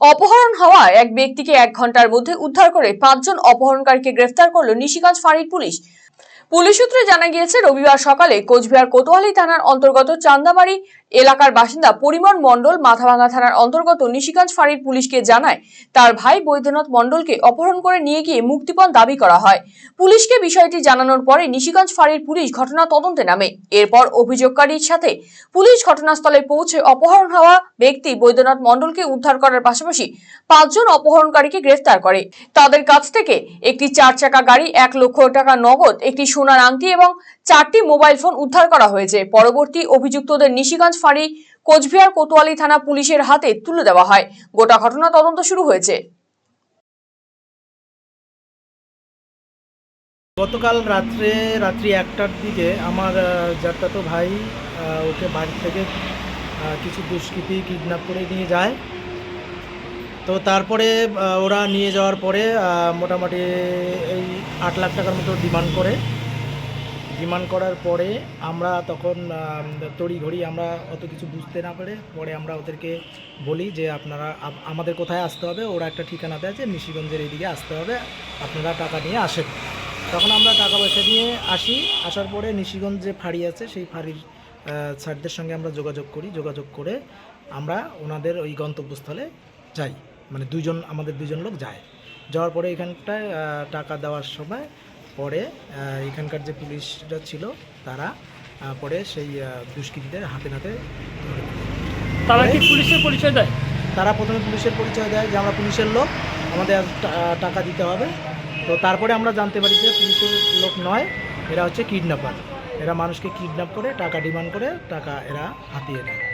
অপহরণ হওয়ায় এক ব্যক্তিকে এক ঘণ্টার মধ্যে উদ্ধার করে পাঁচজন অপহরণকারীকে গ্রেফতার করল নিশিগঞ্জ ফাঁড়ির পুলিশ। পুলিশ সূত্রে জানা গিয়েছে, রবিবার সকালে কোচবিহার কোতোয়ালি থানার অন্তর্গত চান্দামারি এলাকার বাসিন্দা পরিমল মণ্ডল মাথাভাঙা থানার অন্তর্গত নিশিগঞ্জ ফাঁড়ির পুলিশকে জানায়, তার ভাই বৈদ্যনাথ মণ্ডলকে অপহরণ করে নিয়ে গিয়ে মুক্তিপণ দাবি করা হয়। পুলিশকে বিষয়টি জানানোর পরে নিশিগঞ্জ ফাঁড়ির পুলিশ ঘটনা তদন্তে নামে। এরপর অভিযোগকারীর সাথে পুলিশ ঘটনাস্থলে পৌঁছে অপহরণ হওয়া ব্যক্তি বৈদ্যনাথ মণ্ডলকে উদ্ধার করার পাশাপাশি পাঁচজন অপহরণকারীকে গ্রেফতার করে। তাদের কাছ থেকে একটি চার চাকা গাড়ি, এক লক্ষ টাকা নগদ, একটি সোনার আংটি এবং চারটি মোবাইল ফোন উদ্ধার করা হয়েছে। পরবর্তী অভিযুক্তদের নিশিগঞ্জ ফাঁড়ি কোচবিহার কোতোয়ালি থানা পুলিশের হাতে তুলে দেওয়া হয়। গোটা ঘটনা তদন্ত শুরু হয়েছে। গতকাল রাত্রে রাত্রি একটার দিকে আমার আহ, জ্যাঠাতো ভাই ওকে বাড়ি থেকে কিছু দুষ্কৃতি কিডন্যাপ করে নিয়ে যায়। তো তারপরে ওরা নিয়ে যাওয়ার পরে মোটামুটি এই আট লাখ টাকার মতো ডিমান্ড করে। ডিমান্ড করার পরে আমরা তখন তড়ি ঘড়ি আমরা অত কিছু বুঝতে না পারে পরে আমরা ওদেরকে বলি যে আপনারা আমাদের কোথায় আসতে হবে, ওরা একটা ঠিকানাতে আছে, নিশিগঞ্জের এইদিকে আসতে হবে, আপনারা টাকা নিয়ে আসেন। তখন আমরা টাকা পয়সা নিয়ে আসি, আসার পরে নিশিগঞ্জ যে ফাঁড়ি আছে, সেই ফাঁড়ির স্যারদের সঙ্গে আমরা যোগাযোগ করি, যোগাযোগ করে আমরা ওনাদের ওই গন্তব্যস্থলে যাই। মানে দুইজন, আমাদের দুজন লোক যায়। যাওয়ার পরে এখানটায় টাকা দেওয়ার সময় পরে এখানকার যে পুলিশরা ছিল তারা পরে সেই দুষ্কৃতীদের হাতে নাতে তারা কি পুলিশের পরিচয় দেয়? তারা প্রথমে পুলিশের পরিচয় দেয় যে আমরা পুলিশের লোক আমাদের টাকা দিতে হবে। তো তারপরে আমরা জানতে পারি যে পুলিশের লোক নয় এরা হচ্ছে কিডন্যাপার। এরা মানুষকে কিডন্যাপ করে টাকা ডিমান্ড করে টাকা এরা হাতিয়ে নেয়।